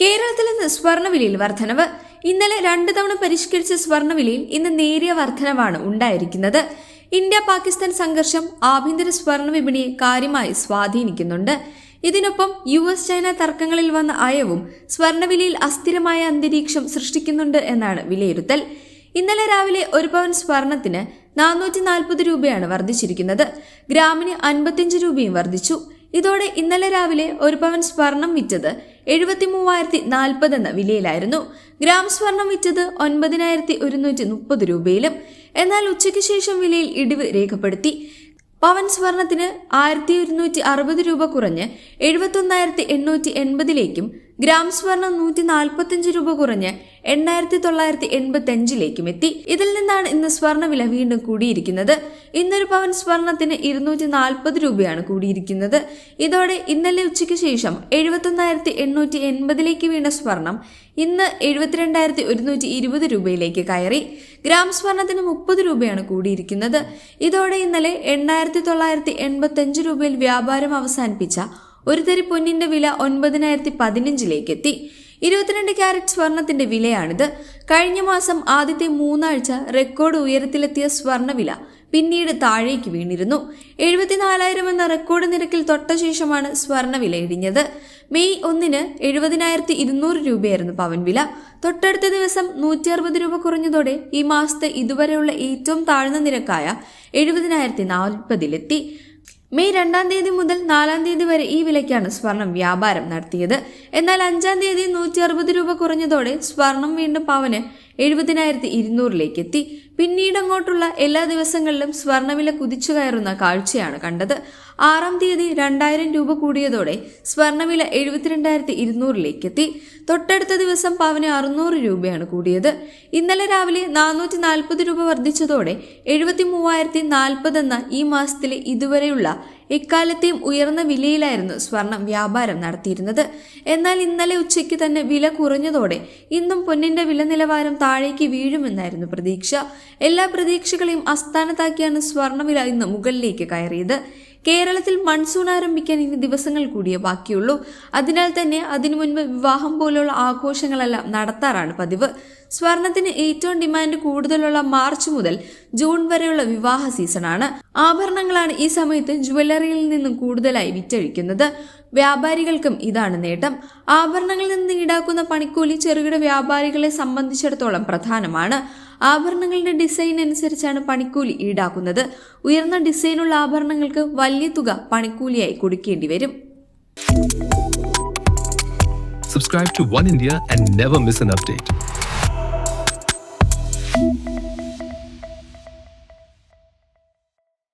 കേരളത്തിൽ ഇന്ന് സ്വർണവിലയിൽ വർധനവ്. ഇന്നലെ രണ്ട് തവണ പരിഷ്കരിച്ച സ്വർണവിലയിൽ ഇന്ന് നേരിയ വർധനവാണ് ഉണ്ടായിരിക്കുന്നത്. ഇന്ത്യ പാകിസ്ഥാൻ സംഘർഷം ആഭ്യന്തര സ്വർണ വിപണിയെ കാര്യമായി സ്വാധീനിക്കുന്നുണ്ട്. ഇതിനൊപ്പം യു എസ് ചൈന തർക്കങ്ങളിൽ വന്ന അയവും സ്വർണവിലയിൽ അസ്ഥിരമായ അന്തരീക്ഷം സൃഷ്ടിക്കുന്നുണ്ട് എന്നാണ് വിലയിരുത്തൽ. ഇന്നലെ രാവിലെ ഒരു പവൻ സ്വർണത്തിന് നാനൂറ്റി നാൽപ്പത് രൂപയാണ് വർദ്ധിച്ചിരിക്കുന്നത്. ഗ്രാമിന് അൻപത്തിയഞ്ച് രൂപയും വർദ്ധിച്ചു. ഇതോടെ ഇന്നലെ രാവിലെ ഒരു പവൻ സ്വർണം വിറ്റത് എഴുപത്തി മൂവായിരത്തി നാൽപ്പത് എന്ന വിലയിലായിരുന്നു. ഗ്രാം സ്വർണം വിറ്റത് ഒൻപതിനായിരത്തി ഒരുന്നൂറ്റി മുപ്പത് രൂപയിലും. എന്നാൽ ഉച്ചയ്ക്ക് ശേഷം വിലയിൽ ഇടിവ് രേഖപ്പെടുത്തി. പവൻ സ്വർണത്തിന് ആയിരത്തി ഒരുന്നൂറ്റി അറുപത് രൂപ കുറഞ്ഞ് എഴുപത്തൊന്നായിരത്തി എണ്ണൂറ്റി എൺപതിലേക്കും ഗ്രാം സ്വർണം നൂറ്റി നാൽപ്പത്തിയഞ്ച് രൂപ കുറഞ്ഞ് എണ്ണായിരത്തി തൊള്ളായിരത്തി എൺപത്തി അഞ്ചിലേക്കും എത്തി ഇതിൽ നിന്നാണ് ഇന്ന് സ്വർണവില വീണ്ടും കൂടിയിരിക്കുന്നത്. ഇന്നൊരു പവൻ സ്വർണത്തിന് ഇരുന്നൂറ്റി നാൽപ്പത് രൂപയാണ് കൂടിയിരിക്കുന്നത്. ഇതോടെ ഇന്നലെ ഉച്ചയ്ക്ക് ശേഷം എഴുപത്തൊന്നായിരത്തി എണ്ണൂറ്റി എൺപതിലേക്ക് വീണ സ്വർണം ഇന്ന് എഴുപത്തിരണ്ടായിരത്തി ഒരുന്നൂറ്റി ഇരുപത് രൂപയിലേക്ക് കയറി. ഗ്രാം സ്വർണത്തിന് മുപ്പത് രൂപയാണ് കൂടിയിരിക്കുന്നത്. ഇതോടെ ഇന്നലെ എണ്ണായിരത്തി തൊള്ളായിരത്തി എൺപത്തി അഞ്ച് രൂപയിൽ വ്യാപാരം അവസാനിപ്പിച്ച ഒരു തരി പൊന്നിന്റെ വില ഒൻപതിനായിരത്തി പതിനഞ്ചിലേക്ക് എത്തി ഇരുപത്തിരണ്ട് ക്യാരറ്റ് സ്വർണത്തിന്റെ വിലയാണിത്. കഴിഞ്ഞ മാസം ആദ്യത്തെ മൂന്നാഴ്ച റെക്കോർഡ് ഉയരത്തിലെത്തിയ സ്വർണവില പിന്നീട് താഴേക്ക് വീണിരുന്നു. എഴുപത്തിനാലായിരം എന്ന റെക്കോർഡ് നിരക്കിൽ തൊട്ട ശേഷമാണ് സ്വർണവില ഇടിഞ്ഞത്. മെയ് ഒന്നിന് എഴുപതിനായിരത്തി ഇരുന്നൂറ് രൂപയായിരുന്നു പവൻ വില. തൊട്ടടുത്ത ദിവസം നൂറ്റി അറുപത് രൂപ കുറഞ്ഞതോടെ ഈ മാസത്തെ ഇതുവരെയുള്ള ഏറ്റവും താഴ്ന്ന നിരക്കായ എഴുപതിനായിരത്തി നാൽപ്പതിലെത്തി. മെയ് രണ്ടാം തീയതി മുതൽ നാലാം തീയതി വരെ ഈ വിലയ്ക്കാണ് സ്വർണം വ്യാപാരം നടത്തിയത്. എന്നാൽ അഞ്ചാം തീയതി നൂറ്റി അറുപത് രൂപ കുറഞ്ഞതോടെ സ്വർണം വീണ്ടും പവന് എഴുപതിനായിരത്തി ഇരുന്നൂറിലേക്ക് എത്തി. പിന്നീട് അങ്ങോട്ടുള്ള എല്ലാ ദിവസങ്ങളിലും സ്വർണവില കുതിച്ചു കയറുന്ന കാഴ്ചയാണ് കണ്ടത്. ആറാം തീയതി രണ്ടായിരം രൂപ കൂടിയതോടെ സ്വർണവില എഴുപത്തിരണ്ടായിരത്തി ഇരുന്നൂറിലേക്ക് എത്തി. തൊട്ടടുത്ത ദിവസം പവന് അറുന്നൂറ് രൂപയാണ് കൂടിയത്. ഇന്നലെ രാവിലെ നാനൂറ്റി നാൽപ്പത് രൂപ വർദ്ധിച്ചതോടെ എഴുപത്തി മൂവായിരത്തി നാൽപ്പത് എന്ന ഈ മാസത്തിലെ ഇതുവരെയുള്ള എക്കാലത്തെയും ഉയർന്ന വിലയിലായിരുന്നു സ്വർണം വ്യാപാരം നടത്തിയിരുന്നത്. എന്നാൽ ഇന്നലെ ഉച്ചയ്ക്ക് തന്നെ വില കുറഞ്ഞതോടെ ഇന്നും പൊന്നിന്റെ വില നിലവാരം താഴേക്ക് വീഴുമെന്നായിരുന്നു പ്രതീക്ഷ. എല്ലാ പ്രതീക്ഷകളെയും അസ്ഥാനത്താക്കിയാണ് സ്വർണവില ഇന്ന് മുകളിലേക്ക് കയറിയത്. കേരളത്തിൽ മൺസൂൺ ആരംഭിക്കാൻ ഇനി ദിവസങ്ങൾ കൂടിയേ ബാക്കിയുള്ളൂ. അതിനാൽ തന്നെ അതിനു മുൻപ് വിവാഹം പോലുള്ള ആഘോഷങ്ങളെല്ലാം നടത്താറാണ് പതിവ്. സ്വർണത്തിന് ഏറ്റവും ഡിമാൻഡ് കൂടുതലുള്ള മാർച്ച് മുതൽ ജൂൺ വരെയുള്ള വിവാഹ സീസണാണ്. ആഭരണങ്ങളാണ് ഈ സമയത്ത് ജുവല്ലറിയിൽ നിന്നും കൂടുതലായി വിറ്റഴിക്കുന്നത്. വ്യാപാരികൾക്കും ഇതാണ് നേട്ടം. ആഭരണങ്ങളിൽ നിന്ന് ഈടാക്കുന്ന പണിക്കൂലി ചെറുകിട വ്യാപാരികളെ സംബന്ധിച്ചിടത്തോളം പ്രധാനമാണ്. ആഭരണങ്ങളുടെ ഡിസൈൻ അനുസരിച്ചാണ് പണിക്കൂലി ഈടാക്കുന്നത്. ഉയർന്ന ഡിസൈനുള്ള ആഭരണങ്ങൾക്ക് വലിയ തുക പണിക്കൂലിയായി കൊടുക്കേണ്ടി വരും. Subscribe to One India and never miss an update. you